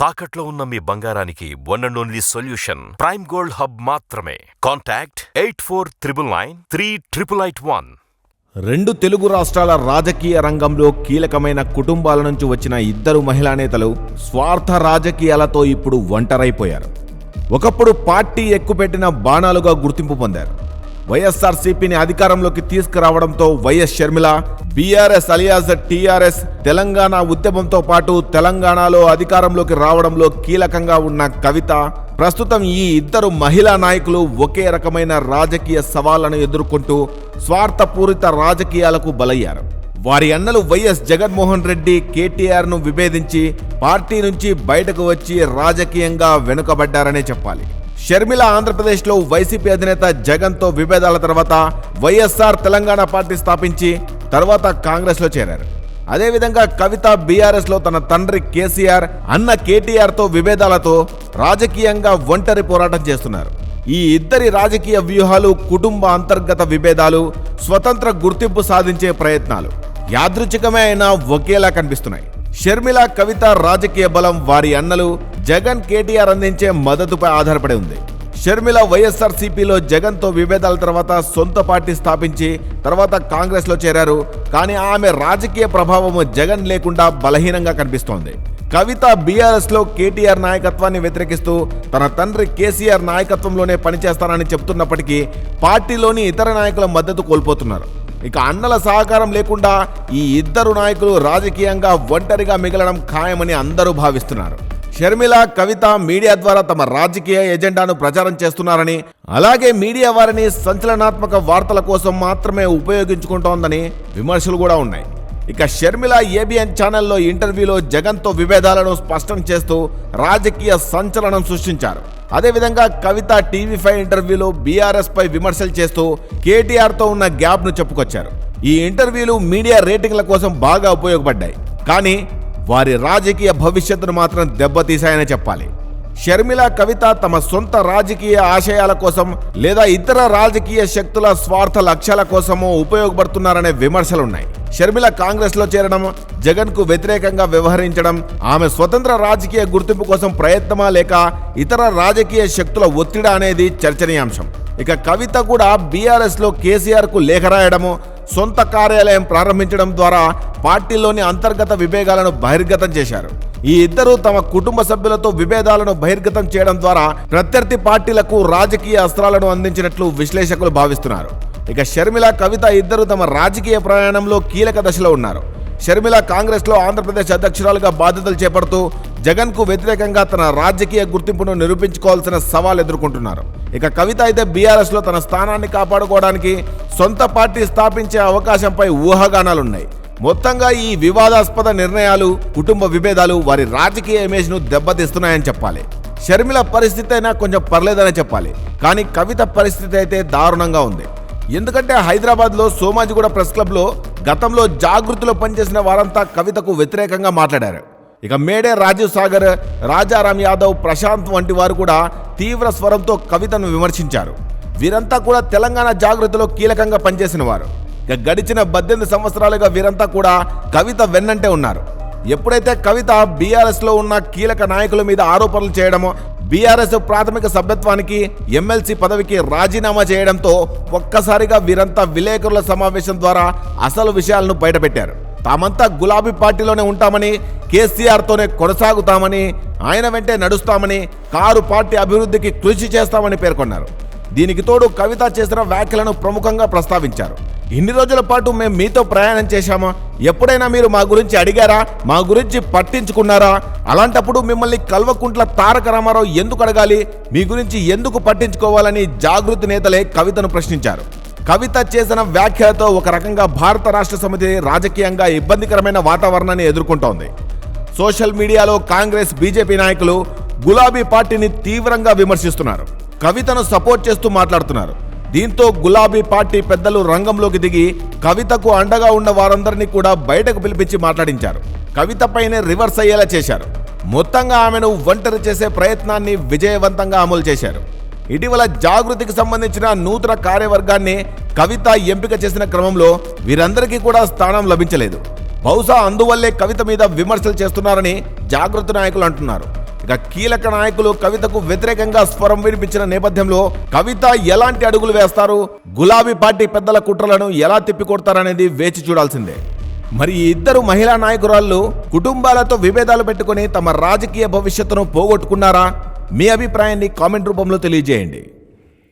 తాకట్లో ఉన్న మీ బంగారానికి one and only solution prime gold hub మాత్రమే. Contact eight four triple nine three triple eight one రెండు తెలుగు రాష్ట్రాల రాజకీయ రంగంలో కీలకమైన కుటుంబాల నుంచి వచ్చిన ఇద్దరు మహిళా నేతలు స్వార్థ రాజకీయాలతో ఇప్పుడు ఒంటరైపోయారు. ఒకప్పుడు పార్టీ ఎక్కుపెట్టిన బాణాలుగా గుర్తింపు పొందారు. వైఎస్ఆర్సీపీని అధికారంలోకి తీసుకురావడంతో YS Sharmila BRS alias TRS Telangana ఉద్యమంతో పాటు తెలంగాణలో అధికారంలోకి రావడంలో కీలకంగా ఉన్న కవిత ప్రస్తుతం ఈ ఇద్దరు మహిళా నాయకులు ఒకే రకమైన రాజకీయ సవాళ్ళను ఎదుర్కొంటూ స్వార్థపూరిత రాజకీయాలకు బలయ్యారు. వారి అన్నలు వైఎస్ జగన్మోహన్ రెడ్డి కేటీఆర్ను విభేదించి పార్టీ నుంచి బయటకు వచ్చి రాజకీయంగా వెనుకబడ్డారనే చెప్పాలి. షర్మిల ఆంధ్రప్రదేశ్లో వైసీపీ అధినేత జగన్తో విభేదాల తర్వాత వైఎస్ఆర్ తెలంగాణ పార్టీ స్థాపించి తర్వాత కాంగ్రెస్లో చేరారు. అదేవిధంగా కవిత బీఆర్ఎస్లో తన తండ్రి కేసీఆర్ అన్న కేటీఆర్తో విభేదాలతో రాజకీయంగా ఒంటరి పోరాటం చేస్తున్నారు. ఈ ఇద్దరి రాజకీయ వ్యూహాలు కుటుంబ అంతర్గత విభేదాలు స్వతంత్ర గుర్తింపు సాధించే ప్రయత్నాలు యాదృచ్ఛికమే అయినా ఒకేలా కనిపిస్తున్నాయి. షర్మిల కవిత రాజకీయ బలం వారి అన్నలు జగన్ కేటీఆర్ అందించే మద్దతుపై ఆధారపడి ఉంది. షర్మిల వైఎస్ఆర్సీపీలో జగన్తో విభేదాల తర్వాత సొంత పార్టీ స్థాపించి తర్వాత కాంగ్రెస్లో చేరారు. కానీ ఆమె రాజకీయ ప్రభావము జగన్ లేకుండా బలహీనంగా కనిపిస్తోంది. కవిత బీఆర్ఎస్లో కేటీఆర్ నాయకత్వాన్ని వ్యతిరేకిస్తూ తన తండ్రి కేసీఆర్ నాయకత్వంలోనే పనిచేస్తానని చెబుతున్నప్పటికీ పార్టీలోని ఇతర నాయకుల మద్దతు కోల్పోతున్నారు. ఇక అన్నల సహకారం లేకుండా ఈ ఇద్దరు నాయకులు రాజకీయంగా ఒంటరిగా మిగలడం ఖాయమని అందరూ భావిస్తున్నారు. షర్మిల కవిత మీడియా ద్వారా తమ రాజకీయ ఎజెండాను ప్రచారం చేస్తున్నారని అలాగే మీడియా వారిని సంచలనాత్మక వార్తల కోసం మాత్రమే ఉపయోగించుకుంటోందని విమర్శలు కూడా ఉన్నాయి. ఇక షర్మిల ఏబిఎన్ ఛానల్లో ఇంటర్వ్యూలో జగన్తో విభేదాలను స్పష్టం చేస్తూ రాజకీయ సంచలనం సృష్టించారు. అదేవిధంగా కవిత టీవీ ఫైవ్ ఇంటర్వ్యూలో బీఆర్ఎస్ పై విమర్శలు చేస్తూ కేటీఆర్తో ఉన్న గ్యాప్ను చెప్పుకొచ్చారు. ఈ ఇంటర్వ్యూలు మీడియా రేటింగ్ల కోసం బాగా ఉపయోగపడ్డాయి. కానీ వారి రాజకీయ భవిష్యత్తును మాత్రం దెబ్బతీశాయని చెప్పాలి. షర్మిల కవిత తమ సొంత రాజకీయ ఆశయాల కోసం లేదా ఇతర రాజకీయ శక్తుల స్వార్థ లక్ష్యాల కోసమో ఉపయోగపడుతున్నారనే విమర్శలున్నాయి. షర్మిల కాంగ్రెస్లో చేరడం జగన్కు వ్యతిరేకంగా వ్యవహరించడం ఆమె స్వతంత్ర రాజకీయ గుర్తింపు కోసం ప్రయత్నమా లేక ఇతర రాజకీయ శక్తుల ఒత్తిడి అనేది చర్చనీయాంశం. ఇక కవిత కూడా బీఆర్ఎస్లో కేసీఆర్కు లేఖ రాయడము సొంత కార్యాలయం ప్రారంభించడం ద్వారా పార్టీలోని అంతర్గత విభేదాలను బహిర్గతం చేశారు. ఈ ఇద్దరు తమ కుటుంబ సభ్యులతో విభేదాలను బహిర్గతం చేయడం ద్వారా ప్రత్యర్థి పార్టీలకు రాజకీయ అస్త్రాలను అందించినట్లు విశ్లేషకులు భావిస్తున్నారు. ఇక షర్మిల కవిత ఇద్దరు తమ రాజకీయ ప్రయాణంలో కీలక దశలో ఉన్నారు. షర్మిల కాంగ్రెస్లో ఆంధ్రప్రదేశ్ అధ్యక్షురాలుగా బాధ్యతలు చేపడుతూ జగన్కు వ్యతిరేకంగా తన రాజకీయ గుర్తింపును నిరూపించుకోవాల్సిన సవాల్ ఎదుర్కొంటున్నారు. ఇక కవిత అయితే బీఆర్ఎస్లో తన స్థానాన్ని కాపాడుకోవడానికి సొంత పార్టీ స్థాపించే అవకాశంపై ఊహాగానాలున్నాయి. మొత్తంగా ఈ వివాదాస్పద నిర్ణయాలు కుటుంబ విభేదాలు వారి రాజకీయ ఇమేజ్ను దెబ్బతీస్తున్నాయని చెప్పాలి. షర్మిల పరిస్థితి అయినా కొంచెం పర్లేదనే చెప్పాలి. కానీ కవిత పరిస్థితి అయితే దారుణంగా ఉంది. ఎందుకంటే హైదరాబాద్లో సోమాజిగూడ ప్రెస్ క్లబ్లో గతంలో జాగృతిలో పనిచేసిన వారంతా కవితకు వ్యతిరేకంగా మాట్లాడారు. ఇక మేడే రాజీవ్ సాగర్ రాజారాం యాదవ్ ప్రశాంత్ వంటి వారు కూడా తీవ్ర స్వరంతో కవితను విమర్శించారు. వీరంతా కూడా తెలంగాణ జాగృతిలో కీలకంగా పనిచేసిన వారు. ఇక గడిచిన పద్దెనిమిది సంవత్సరాలుగా వీరంతా కూడా కవిత వెన్నంటే ఉన్నారు. ఎప్పుడైతే కవిత బీఆర్ఎస్లో ఉన్న కీలక నాయకుల మీద ఆరోపణలు చేయడమో బీఆర్ఎస్ ప్రాథమిక సభ్యత్వానికి ఎమ్మెల్సీ పదవికి రాజీనామా చేయడంతో ఒక్కసారిగా వీరంతా విలేకరుల సమావేశం ద్వారా అసలు విషయాలను బయటపెట్టారు. తామంతా గులాబీ పార్టీలోనే ఉంటామని కేసీఆర్తోనే కొనసాగుతామని ఆయన వెంటే నడుస్తామని కారు పార్టీ అభివృద్ధికి కృషి చేస్తామని పేర్కొన్నారు. దీనికి తోడు కవిత చేసిన వ్యాఖ్యలను ప్రముఖంగా ప్రస్తావించారు. ఇన్ని రోజుల పాటు మేము మీతో ప్రయాణం చేశామా? ఎప్పుడైనా మీరు మా గురించి అడిగారా? మా గురించి పట్టించుకున్నారా? అలాంటప్పుడు మిమ్మల్ని కల్వకుంట్ల తారక రామారావు ఎందుకు అడగాలి? మీ గురించి ఎందుకు పట్టించుకోవాలని జాగృతి నేతలే కవితను ప్రశ్నించారు. కవిత చేసిన వ్యాఖ్యలతో ఒక రకంగా భారత రాష్ట్ర సమితి రాజకీయంగా ఇబ్బందికరమైన వాతావరణాన్ని ఎదుర్కొంటోంది. సోషల్ మీడియాలో కాంగ్రెస్ బీజేపీ నాయకులు గులాబీ పార్టీని తీవ్రంగా విమర్శిస్తున్నారు. కవితను సపోర్ట్ చేస్తూ మాట్లాడుతున్నారు. దీంతో గులాబీ పార్టీ పెద్దలు రంగంలోకి దిగి కవితకు అండగా ఉన్న వారందరినీ కూడా బయటకు పిలిపించి మాట్లాడించారు. కవితపైనే రివర్స్ అయ్యేలా చేశారు. మొత్తంగా ఆమెను ఒంటరి చేసే ప్రయత్నాన్ని విజయవంతంగా అమలు చేశారు. ఇటీవల జాగృతికి సంబంధించిన నూతన కార్యవర్గాన్ని కవిత ఎంపిక చేసిన క్రమంలో వీరందరికీ కూడా స్థానం లభించలేదు. బహుశా అందువల్లే కవిత మీద విమర్శలు చేస్తున్నారని జాగృతి నాయకులు అంటున్నారు. కీలక నాయకులు కవితకు వ్యతిరేకంగా స్వరం వినిపించిన నేపథ్యంలో కవిత ఎలాంటి అడుగులు వేస్తారు? గులాబీ పార్టీ పెద్దల కుట్రలను ఎలా తిప్పికొడతారనేది వేచి చూడాల్సిందే. మరి ఈ ఇద్దరు మహిళా నాయకురాళ్ళు కుటుంబాలతో విభేదాలు పెట్టుకుని తమ రాజకీయ భవిష్యత్తును పోగొట్టుకున్నారా? మీ అభిప్రాయాన్ని కామెంట్ రూపంలో తెలియజేయండి.